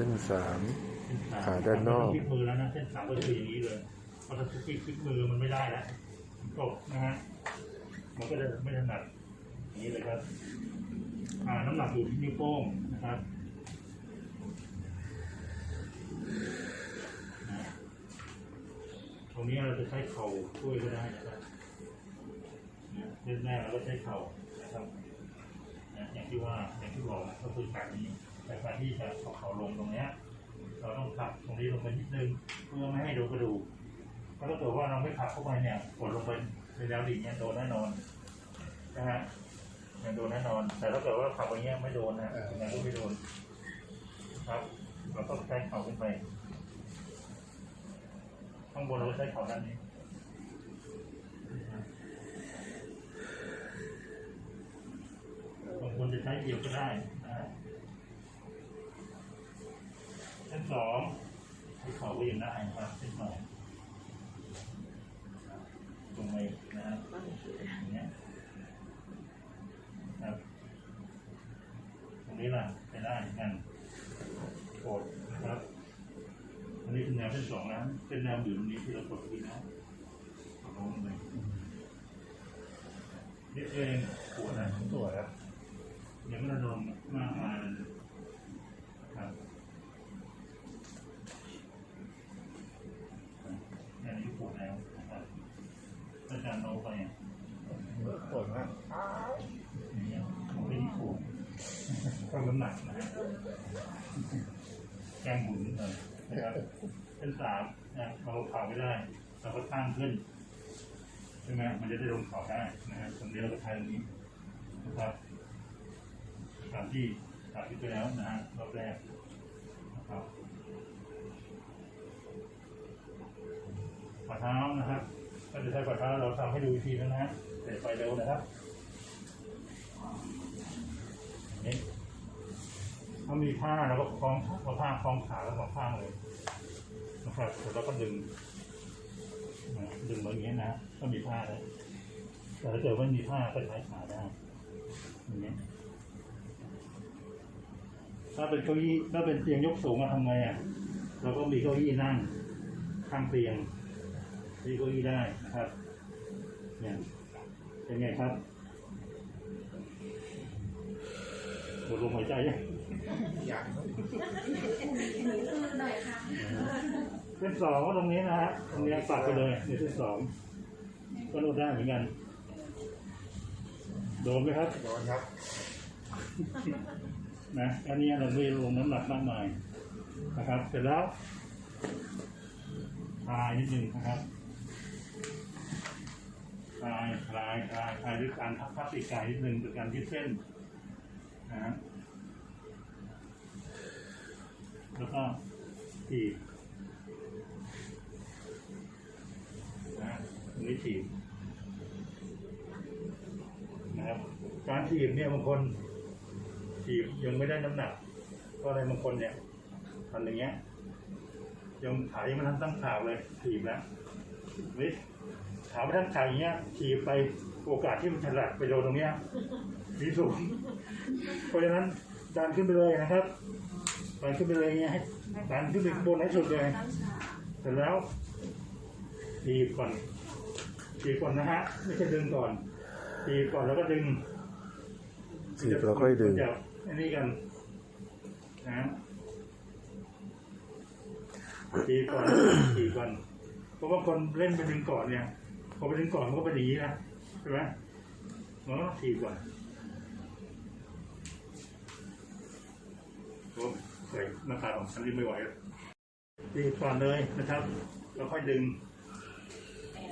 ส้นสามเส้นสมขาด้านนอกพลิกมือแล้วนะเส้นสามก็คืออย่างนี้เลยเพราะถ้าพลิกพลิกมือมันไม่ได้แล้วตกนะฮะมันก็จะไม่ถนัดอย่างนี้เลยครับอ่าน้ำหนักอยู่ที่นิ้วโป้งนะครับนะตรงนี้เราจะใช้เข่าช่วยก็ได้นะครับเนี่ยเล่นแรกเราก็ใช้เข่านะครับนะอย่างที่ว่าอย่างที่บอกนะก็คือการนี้ แต่การที่จะเอเขาลงตรงเนี้ย เราต้องผลักตรงนี้ลงไปนิดนึงเพื่อไม่ให้โดนกระดูกเพราะถ้าเกิดว่าเราไม่ผลักเข้าไปเนี่ยกดลงไปในแนวดิ่งเนี่ยโดนแน่นอนนะฮะยังโดนแน่นอน แต่ถ้าเกิดว่าผลักไปเงี้ยไม่โดนนะยังไงก็ไม่โดน ครับเราต้องใช้เข่าขึ้นไปข้างบนเราใช้เข่าด้านนี้บางคนจะใช้เดียวก็ได้นะฮะ เส้นสองที่เขาก็ยังได้ครับเส้นสองตรงไปนะครับอย่างเงี้ยครับ ตรงนี้ล่ะไปได้เหมือนกันกดนะครับอันนี้เป็นแนวเส้นสองนะเป็นแนวอยู่ตรงนี้ที่เรากดที่นะกดลงไปนี่เองปวดนะปวดครับยังไม่ได้โดนมากมายเลยครับ อันนี้ปวดแล้วนะครับ อาจารย์เอาไปอะปวดมากเงี้ยมันไม่ได้ปวดเพิ่มน้ำหนักนะแกงหมุนเลยนะครับเป็นสามนะเราเข่าไม่ได้เราก็ตั้งขึ้นใช่ไหมมันจะได้ลงเข่าได้นะฮะตรงนี้เราก็ใช้ตรงนี้นะครับตามที่ตามที่ไปแล้วนะฮะรอบแรกนะครับฝ่าเท้านะครับ ก็จะใช้ฝ่าเท้าเราทำให้ดูอีกทีนะฮะเสร็จไฟเร็วนะครับนี้ถ้ามีผ้าเราก็คล้องเอาผ้าคล้องขาแล้วสองข้างเลยนะครับเสร็จแล้วก็ดึงดึงแบบนี้นะก็มีผ้าแล้วแต่ถ้าเกิดไม่มีผ้าก็ใช้ขาได้อย่างนี้ถ้าเป็นเก้าอี้ถ้าเป็นเตียงยกสูงอะทำไงอะเราก็มีเก้าอี้นั่งข้างเตียง ที่เก้าอี้ได้นะครับเนี่ยเป็นไงครับหมดลมหายใจยังอยากเส้นสองก็ตรงนี้นะฮะตรงนี้ปักไปเลยในเส้นสองก็นวดได้เหมือนกัน โดนไหมครับโดนครับนะอันนี้เราไม่ลงน้ำหนักมากมายนะครับ เสร็จแล้วคลายนิดนึงนะครับค ลายคลายคลายคลายด้วยการพับพับปีกไก่นิดนึงเป็นการยืดเส้นนะฮะแล้วก็ถีบนะตรงนี้ถีบนะครับการถีบเนี่ยบางคนถีบยังไม่ได้น้ำหนัก ก็เลยบางคนเนี่ยทำอย่างเงี้ยยังขายังไม่ทันตั้งขาวเลยถีบแล้วนี่ ขาไม่ทันขาอย่างเงี้ยถีบไปโอกาสที่มันฉลับไปโดนตรงเนี้ยมีสูง เพราะฉะนั้นดันขึ้นไปเลยนะครับดันขึ้นไปเลยเงี้ยให้ดันขึ้นไปข้างบนให้สุดเลยเสร็จแล้วถีบก่อนถีบก่อนนะฮะไม่ใช่ดึงก่อนถีบก่อนแล้วก็ดึงถีบแล้วค่อยดึงจะอันนี้กันนะตีก่อนตีก่อนเพราะว่าคนเล่นไปดึงก่อนเนี่ย พอไปดึงก่อนมันก็เป็นอย่างนี้นะใช่ไหมมันก็ต้องตีก่อนโอ้ใส่หน้าตาของฉันนี่ไม่ไหวแล้วตีก่อนเลยนะครับ แล้วค่อยดึง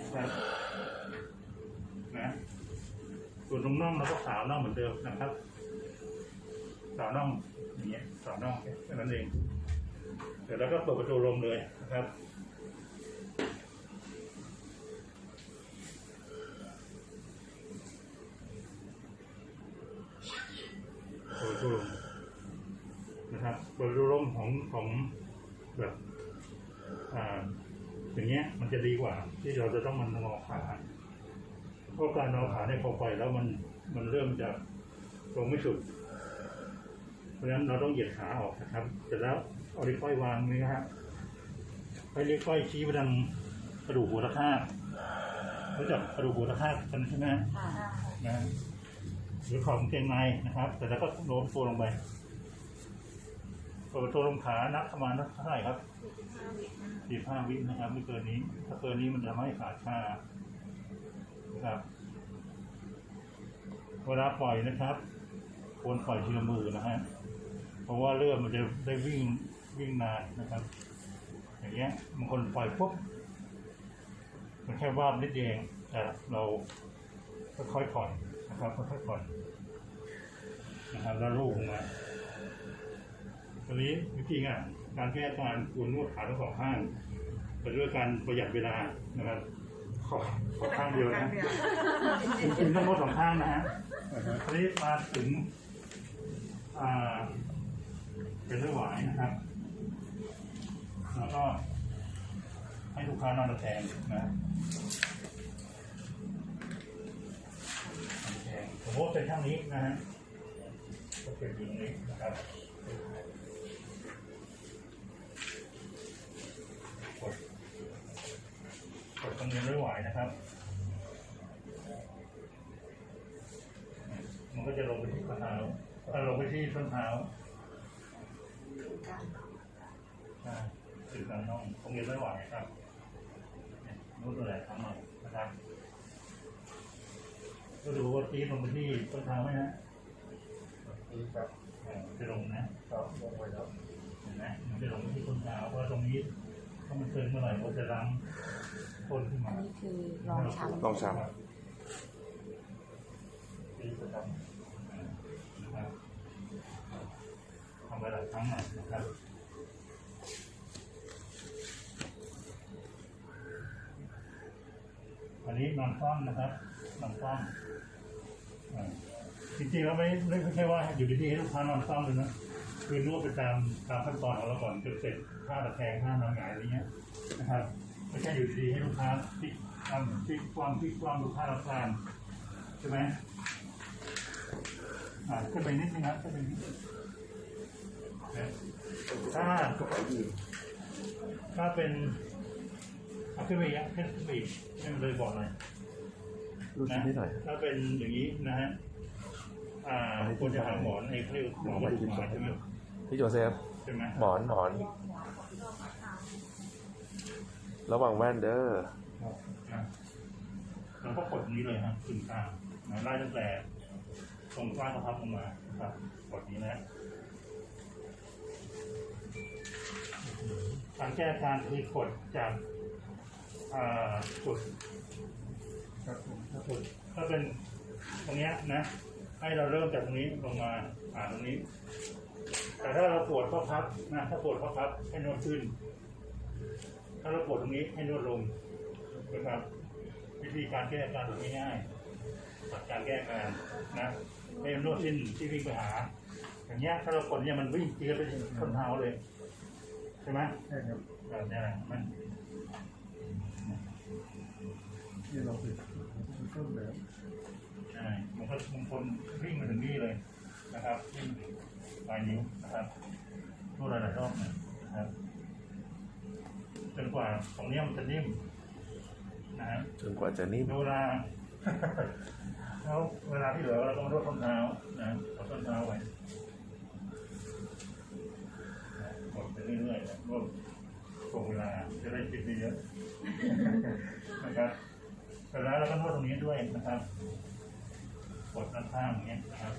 นะครับนะส่วนตรงน่องเราก็สาวน่องเหมือนเดิมนะครับ สาวน่องอย่างเงี้ยสาวน่องแค่นั้นเองเสร็จแล้วก็เปิดประตูลมเลยนะครับ เปิดประตูลมนะครับเปิดประตูลมของของแบบอ่าอย่างเงี้ยมันจะดีกว่า ที่เราจะต้องมันงอขาเพราะการงอขาเนี่ยพอไปแล้วมันมันเริ่มจะลงไม่สุด เพราะฉะนั้นเราต้องเหยียดขาออกนะครับ เสร็จแล้วเอาลิ้วก้อยวางนี่นะฮะให้ลิ้วก้อยชี้ไปทางกระดูกหัวตะข้างรู้จักกระดูกหัวตะข้างกันใช่ไหมฮะค่ะนะฮะ หรือขอบกางเกงในนะครับเสร็จแล้วก็โน้มตัวลงไปเปิดตัวลงขานับประมาณเท่าไหร่ครับสี่ห้าวินะครับ ไม่เกินนี้ ถ้าเกินนี้มันจะไม่ขาดค่านะครับเวลาปล่อยนะครับควรปล่อยทีละมือนะฮะเพราะว่าเลือดมันจะได้วิ่งวิ่งนานนะครับ อย่างเงี้ยบางคนปล่อยปุ๊บมันแค่ว่าบนิดเดียวเองแต่เราค่อยๆผ่อน นะครับค่อยๆผ่อนนะครับแล้วลูกลงมาตอนนี้วิธีงานการแก้อาการควรนวดขาทั้งสองข้างแต่ด้วยการประหยัดเวลานะครับขอขอข้างเดียวนะจริงๆต้องนวดสองข้างนะฮะทีนี้มาถึงอ่าเป็นเรื่องหวายนะครับ แล้วก็ให้ลูกค้านอนตะแคงนะคง สมมติเป็นข้างนี้นะฮะก็เป็นอย่างนี้นะครับกดกดตรงนี้ไม่ไหวนะครับ มันก็จะลงไปที่ข้อเท้าถ้าลงไปที่ส้นเท้าใช่ถึงกลางน่องตรงนี้ไม่ไหวครับรู้ตัวแหละทั้งหมดนะครับ ก็ดูว่าตีลงไปที่ส้นเท้าไหมฮะนี่ครับอ่าจะลงนะครับลงไปแล้วเห็นไหมมันจะลงไปที่ส้นเท้าเพราะว่าตรงนี้ถ้ามันเกินเมื่อไหร่มันจะรังต้นขึ้นมาอันนี้คือลองช้ำลองช้นี่จะทำนะครับทำไปหลายครั้งหน่อยนะครับอันนี้นอนคว่ำนะครับ นอนคว่ำจริงๆแล้วไม่ไม่ใช่ว่าอยู่ดีๆให้ลูกค้านอนคว่ำเลยนะคือนวดไปตามตามขั้นตอนของเราก่อนจนเสร็จท่าตะแคงท่านอนหงายอะไรเงี้ยนะครับไม่ใช่อยู่ดีๆให้ลูกค้าพลิกคว่ำพลิกคว่ำพลิกคว่ำลูกค้ารับทานใช่ไหมอ่าขึ้นไปนิดนึงนะขึ้นไปนิดนะถ้าก็ไปถ้าเป็นเอาขึ้นไปอีกอะขึ้นไปอีกให้มันเลยบอกหน่อย นนี้หน่อยถ้าเป็นอย่างนี้นะฮะอ่าควรจะหาหมอนไอ้เขาเรียกหมอนกระดูกหมาใช่ไหมพี่โจเซฟใช่ไหมหมอนหมอน ระวังแว่นเด้อนะเราก็กดตรงนี้เลยฮะขึ้นกลางนะไล่ตั้งแต่ตรงกลางกระพับลงมานะครับกดนี้นะการแก้อาการคือกดจากอ่ากดครับผม ถ้าเป็นถ้าเป็นตรงเนี้ยนะ ให้เราเริ่มจากตรงนี้ลงมาอ่าตรงนี้ แต่ถ้าเราปวดข้อพับนะถ้าปวดข้อพับให้นวดขึ้น ถ้าเราปวดตรงนี้ให้นวดลงนะครับ วิธีการแก้อาการแบบง่ายๆตัดการแก้อาการนะให้นวดสิ้นที่วิ่งไปหา อย่างเงี้ยถ้าเรากดเนี่ยมันวิ่งเจือไปถึงส้นเท้าเลย ใช่ไหมใช่ครับแบบนี้มัน นี่เราผิดต้นแล้วใช่มันก็บางคนวิ่งมาถึงนี่เลยนะครับวิ่งปลายนิ้วนะครับนวดหลายๆรอบนะครับจนกว่าตรงเนี้ยมันจะนิ่มนะครับจนกว่าจะนิ่มเวลาแล้วเวลาที่เหลือเราต้องนวดส้นเท้านะเอาส้นเท้าไว้นะกดไปเรื่อยๆนะนวด ตรงเวลาจะได้คิดเยอะๆนะครับเสร็จแล้วเราก็นวดตรงนี้ด้วยนะครับกดด้านข้างอย่างเงี้ยนะครับ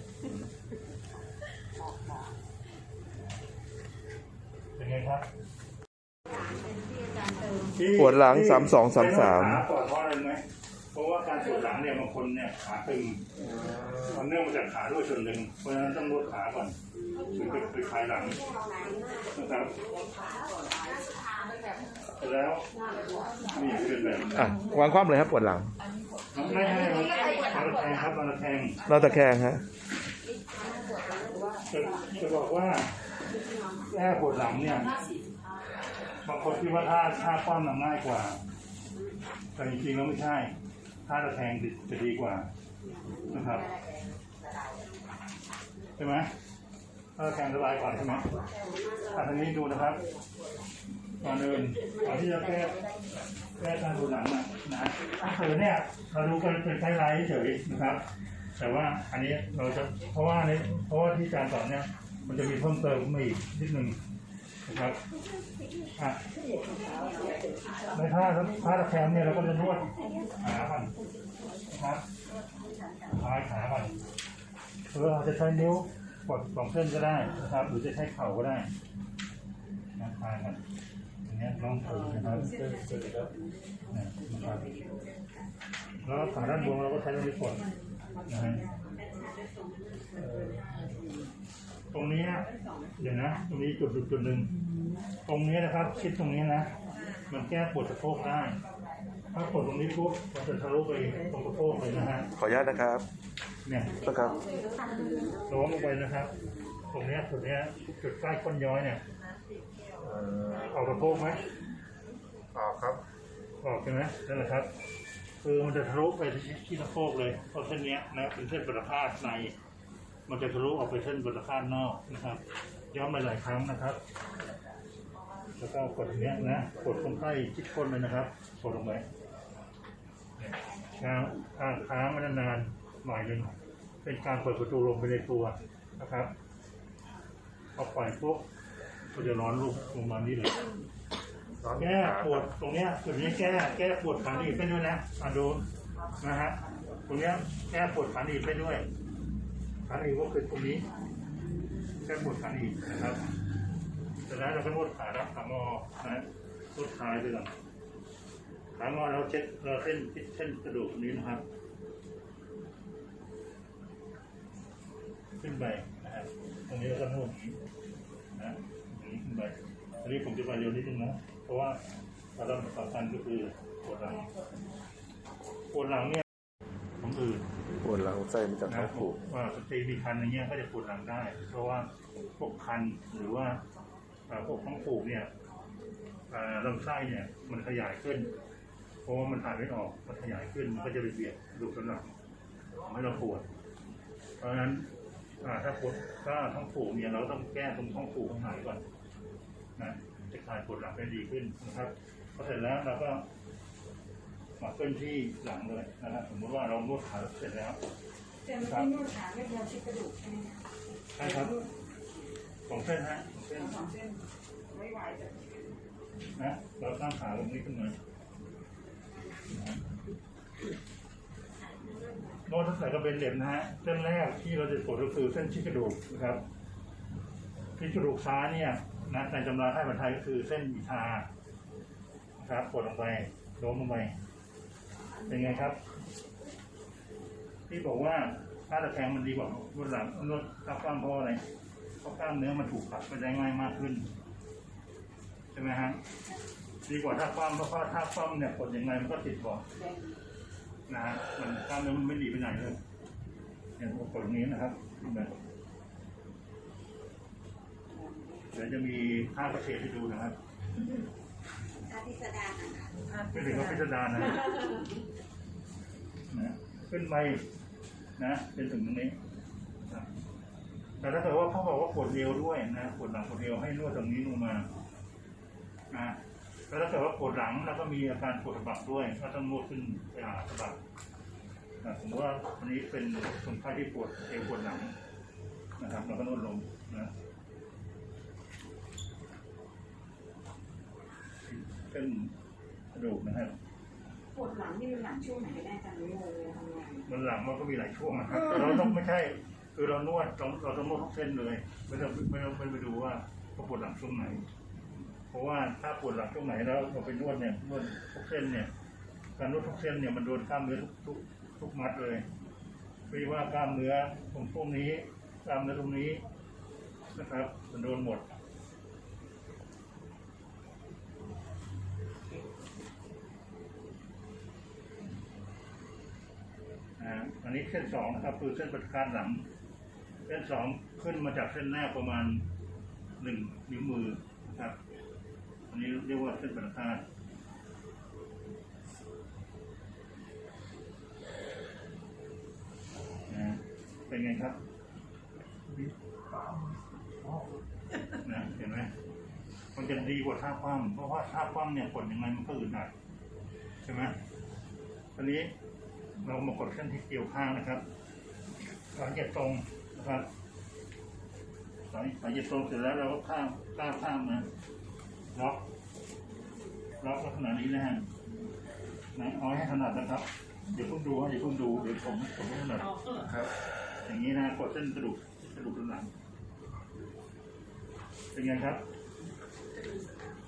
เป็นไงครับปวดหลังสามสองสามสามขาปวดเพราะอะไรรู้ไหมเพราะว่าการปวดหลังเนี่ยบางคนเนี่ยขาตึงมันเนื่องมาจากขาด้วยส่วนหนึ่งเพราะฉะนั้นต้องนวดขาก่อนถึงจะไปคลายหลังนะครับ เสร็จแล้วนี่เป็นแบบอะวางคว่ำเลยครับปวดหลังไม่ให้เราเราแทงครับเราแทงเราตะแคงฮะจะจะบอกว่าแก้ปวดหลังเนี่ยบางคนคิดว่าท่าท่าคว่ำน่ะง่ายกว่า แต่จริงๆแล้วไม่ใช่ท่าตะแคงจะดีกว่านะครับใช่ไหมถ้าแข็งสบายก่อนใช่ไหมอะทางนี้ดูนะครับ ก่อนอื่นก่อนที่จะแก้แก้การดูหนังนะนะคือเนี่ยเราดูกันเป็นไฮไลท์เฉยนะครับ แต่ว่าอันนี้เราจะเพราะว่าในเพราะว่าที่อาจารย์สอนเนี่ย มันจะมีเพิ่มเติมมาอีกนิดนึงนะครับอะในท่าท่าตะแคงเนี่ยเราก็จะนวดขาก่อนนะครับคลายขาก่อนหรือเราจะใช้นิ้วกดสองเส้นก็ได้นะครับ หรือจะใช้เข่าก็ได้นะคลายกัน อย่างเงี้ยน้องถือนะครับเส้นเส้นครับนะครับแล้วขาด้านบนเราก็ใช้นิ้วกดนะฮะตรงนี้นะเดี๋ยวนะ ตรงนี้จุดจุดจุดหนึ่งตรงนี้นะครับคิดตรงนี้นะ มันแก้ปวดสะโพกได้ ถ้าปวดตรงนี้ปุ๊บมันจะทะลุไปตรงสะโพกเลยนะฮะขออนุญาตนะครับเนี่ยนะครับโน้มลงไปนะครับ ตรงเนี้ยจุดเนี้ยจุดใต้ก้นย้อยเนี่ย ออกสะโพกไหมออกครับ ออกใช่ไหมนั่นแหละครับ คือมันจะทะลุไปที่สะโพกเลยเพราะเส้นเนี้ยนะเป็นเส้นประพาสใน มันจะทะลุออกไปเส้นประพาสนอกนะครับ ย้อมหลายๆครั้งนะครับ แล้วก็กดอย่างเนี้ยนะกดตรงใต้ชิดก้นเลยนะครับกดลงไปเนี่ยค้างค้างค้างไว้นานๆหน่อยหนึ่งเป็นการเปิดประตูลงไปในตัวนะครับพอปล่อยปุ๊บ ก็จะร้อนลุกลงมานี่เลยแก้ปวดตรงเนี้ยจุดนี้แก้แก้ปวดขาหนีบไปด้วยนะอะดูนะฮะตรงเนี้ยแก้ปวดขาหนีบไปด้วยขาหนีบก็คือตรงนี้แก้ปวดขาหนีบนะครับจากนั้นเราก็นวดขารับขางอนะนวดขาไปก่อนขางอเราเช็ดเราเส้นเส้นกระดูกนี้นะครับ ขึ้นไปนะครับตรงนี้เราก็นวดนี้นะ ไปอันนี้ผมจะไปเร็วนิดนึงนะ เพราะว่าสาระสำคัญก็คือปวดหลังปวดหลังเนี่ยผมอื่นปวดหลังไส้มาจากท้องผูกว่าสตรีมีคันอย่างเงี้ยก็จะปวดหลังได้ เพราะว่าพวกคันหรือว่าอ่าพวกท้องผูกเนี่ยอ่าลำไส้เนี่ย มันขยายขึ้น เพราะว่ามันถ่ายไม่ออกมันขยายขึ้นมันก็จะไปเบียดกระดูกสันหลังทำให้เราปวด เพราะฉะนั้นอ่าถ้าปวดถ้าท้องผูกเนี่ยเราต้องแก้ตรงท้องผูกข้างในก่อน นะจะคลายปวดหลังได้ดีขึ้นนะครับพอเสร็จแล้วเราก็มาเคลื่อนที่หลังเลยนะครับสมมติว่าเรานวดขาเสร็จแล้วแต่เมื่อกี้นวดขาไม่พอชิดกระดูกใช่ไหมคะใช่ครับสองเส้นฮะสองเส้นสองเส้นไม่ไหวแต่นะเราตั้งขาตรงนี้ขึ้นมาโน้ตทั้งสายก็เป็นเหล็บนะฮะเส้นแรกที่เราจะปวดก็คือเส้นชี้กระดูกนะครับที่กระดูกซ้ายเนี่ย นะในตำราไทยบรรไทยก็คือเส้นอิทาครับปวดลงไปโน้มลงไปเป็นไงครับ ที่บอกว่าถ้าตะแคงมันดีกว่านวดหลังนวดทับกล้ามเพราะอะไรเพราะกล้ามเนื้อมันถูกขัดไปได้ง่ายมากขึ้นใช่ไหมฮะดีกว่าถ้าคว่ำเพราะว่าถ้าคว่ำเนี่ยกดยังไงมันก็ติดก่อนนะฮะมันกล้ามเนื้อมันไม่หนีไปไหนเลยอย่างกดตรงนี้นะครับขึ้นไปเดี๋ยวจะมีท่าประเทศให้ดูนะครับอาทิสดารนะคะไม่ถึงกับพิสดารนะนะขึ้นไปนะเป็นถึงตรงนี้แต่ถ้าเกิดว่าเขาบอกว่าปวดเอวด้วยนะปวดหลังปวดเอวให้นวดตรงนี้ลงมานะแล้วถ้าเกิดว่าปวดหลังแล้วก็มีอาการปวดสะบักด้วยก็ต้องนวดขึ้นไปหาสะบักนะสมมติว่าวันนี้เป็นคนไข้ที่ปวดเอวปวดหลังนะครับ เราก็นวดลงนะ เป็นกระดูกนะครับปวดหลังนี่เป็นหลังช่วงไหนกันแน่จังเลยงงเลยทำงานมันหลังมันก็มีหลายช่วงนะครับแต่เราต้องไม่ใช่ คือเรานวดเราเราต้องนวดทุกเส้นเลยไม่ต้องไม่ต้องไม่ไปดูว่าเขาปวดหลังช่วงไหน เพราะว่าถ้าปวดหลังช่วงไหนแล้วเราไปนวดเนี่ยนวดทุกเส้นเนี่ยการนวดทุกเส้นเนี่ยมันโดนกล้ามเนื้อทุกทุกทุกมัดเลยไม่ว่ากล้ามเนื้อตรงช่วงนี้กล้ามเนื้อตรงนี้นะครับมันโดนหมด อันนี้เส้นสองนะครับคือเส้นประการหลัง เส้นสองขึ้นมาจากเส้นแรกประมาณหนึ่งนิ้วมือนะครับ อันนี้เรียกว่าเส้นประกานะเป็นไงครับมันจะดีกว่าท่าคว่ำเพราะว่าท่าคว่ำเนี่ยกดยังไงมันก็อึดอัดใช่ไหมตอนนี้ เรามากดเส้นที่เกี่ยวข้างนะครับสังเกตตรงนะครับสังสังเกตตรงเสร็จแล้วเราก็ข้ามก้าวข้ามนะล็อกล็อกลักษณะนี้นะฮะนะเอาให้ถนัดนะครับเดี๋ยวเพิ่งดูเดี๋ยวเพิ่งดูเดี๋ยวผมผมไม่ถนัดครับ อย่างนี้นะกดเส้นกระดูกกระดูกสันหลังเป็นไงครับ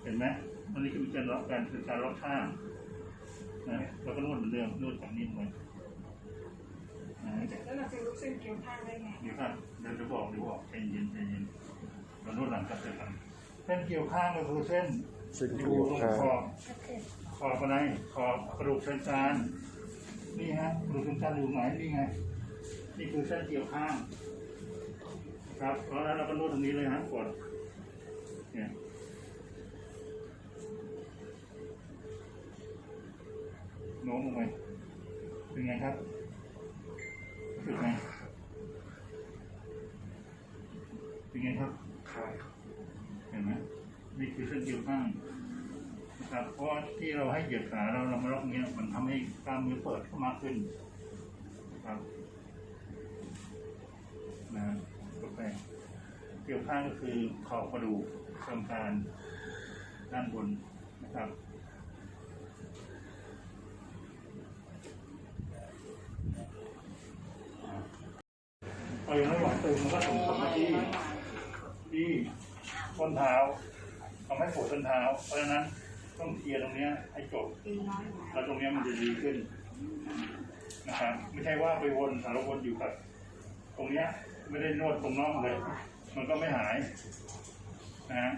เห็นไหมอันนี้คือการล็อกการคือการล็อกข้าง นะแล้วก็นวดเหมือนเดิมนวดจากนี้ลงไปนะแล้วเราจะลุกเส้นเกี่ยวข้างได้ไงเดี๋ยวครับเดี๋ยวจะบอกเดี๋ยวบอกใจเย็นใจเย็นเรานวดหลังกับเสร็จกันเส้นเกี่ยวข้างก็คือเส้นเส้นอเกี่ยู่ยวตรงข้างขอบขอบอะไรขอบกระดูกเส้นกรานนี่ฮะกระดูกเส้นกรานอยู่ไหนนี่ไงนี่คือเส้นเกี่ยวข้าง ครับแล้วเราก็นวดตรงนี้เลยฮะกดเนี่ย น้มลงไปเป็นไงครับรู้สึกไงเป็นไงครับครับเห็นไหมนี่คือเส้นเกี่ยวข้างนะครับเพราะว่าที่เราให้เหยียดขาเราเรามาล็อกเนี้ยมันทำให้กล้ามเนื้อเปิดเข้ามากขึ้นครับนะกาแฟเกี่ยวข้างก็คือขอบกระดูกเชิงกานด้านบนนะครับ เอาอย่างระหว่างตึงมันก็ส่งผลมาที่ที่ต้นเท้าทำให้ปวดต้นเท้า เพราะฉะนั้นต้องเคลียร์ตรงนี้ให้จบแล้วตรงนี้มันจะดีขึ้นนะครับไม่ใช่ว่าไปวนสารวนอยู่กับตรงเนี้ยไม่ได้นวดตรงน่องเลย มันก็ไม่หายนะฮะ